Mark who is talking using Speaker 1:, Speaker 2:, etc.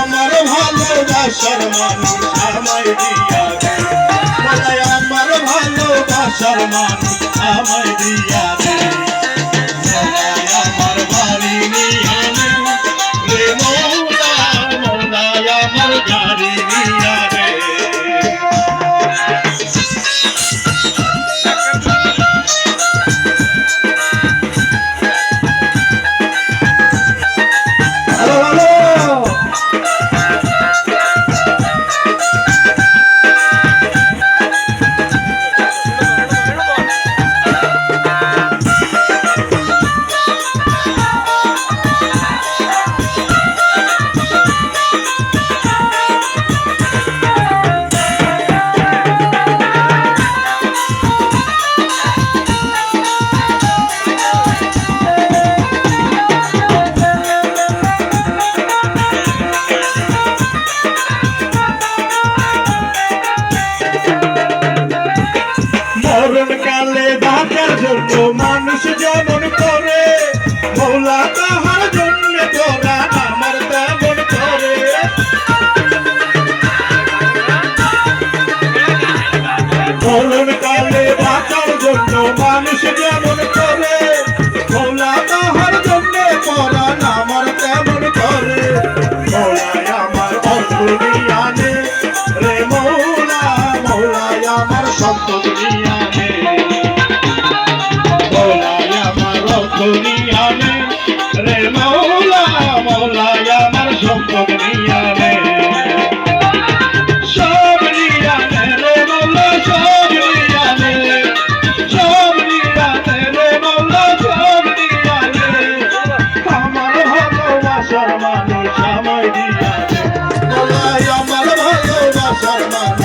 Speaker 1: আমার ভালোবাসার মানুষ আমায় দিয়া আমার ভালোবাসার মানুষ আমায় মরণ কালে বাঁচার জন্য মানুষ যেমন করে মৌলা তাহার জন্য তোরা আমার তেমন করে। মরণ কালে বাঁচার জন্য মানুষ যেমন করে মৌলা তাহার জন্য পরাণ আমার তেমন করে। মৌলায় আমার অন্তরিয়ানে রে মৌলা, মৌলায় আমার সম্পদ রে মৌলা মৌলা আমার সম্পদ নিয়া রে সব নিয়া রে মৌলা সব নিয়া রে সব নিয়া রে মৌলা সব নিয়া রে আমার ভালোবাসার মানুষ আমায় দিয়া রে আমার ভালোবাসার মানুষ